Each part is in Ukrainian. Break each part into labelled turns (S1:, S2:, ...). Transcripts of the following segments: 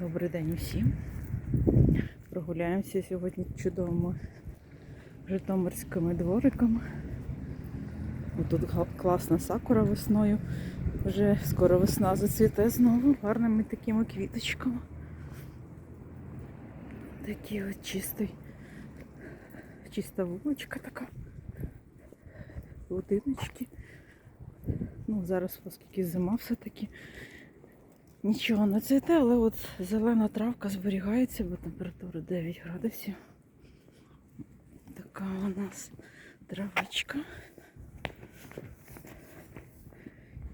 S1: Добрий день усім. Прогуляємося сьогодні чудовими житомирськими двориками. Тут класна сакура весною. Вже скоро весна зацвіте знову гарними такими квіточками. Такі от чистий, чиста вуличка така. Будиночки. Ну, зараз, оскільки зима все-таки Нічого не цвіте, але от зелена травка зберігається, бо температура 9 градусів. Така у нас травичка.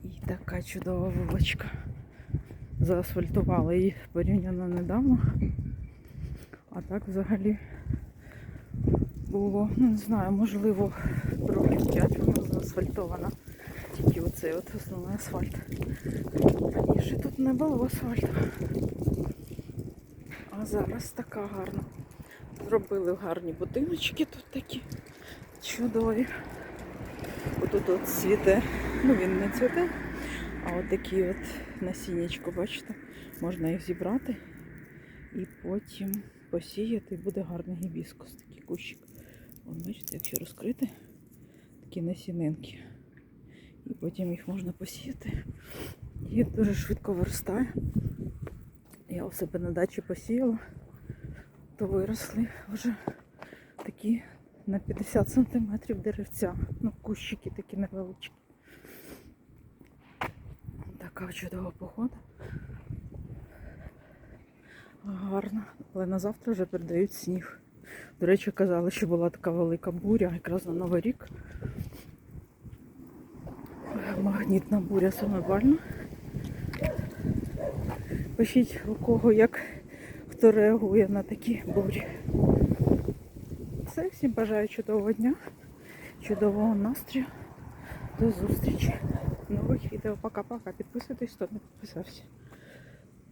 S1: І така чудова вуличка. Заасфальтували її порівняно недавно. А так взагалі було, ну не знаю, можливо, років 5 вона заасфальтована. Тільки оцей от основний асфальт. Раніше тут не було асфальту. А зараз така гарна. Зробили гарні будиночки тут такі чудові. Отут от цвіте, ну він не цвіте, а от такі от насіннячко, бачите, можна їх зібрати і потім посіяти, буде гарний гібіскус, такий кущик. От бачите, якщо розкрити, такі насінинки. І потім їх можна посіяти. І дуже швидко виростає. Я у себе на дачі посіяла, то виросли вже такі на 50 сантиметрів деревця. Ну, кущики такі невеличкі. Така чудова погода. Гарна. Але на завтра вже передають сніг. До речі, казали, що була така велика буря, якраз на Новий рік. Магнітна буря саме бальна. Пишіть у кого як хто реагує на такі бурі. Все, всім бажаю чудового дня, чудового настрою. До зустрічі нових відео. Пока-пока. Підписуйтесь, хто не підписався.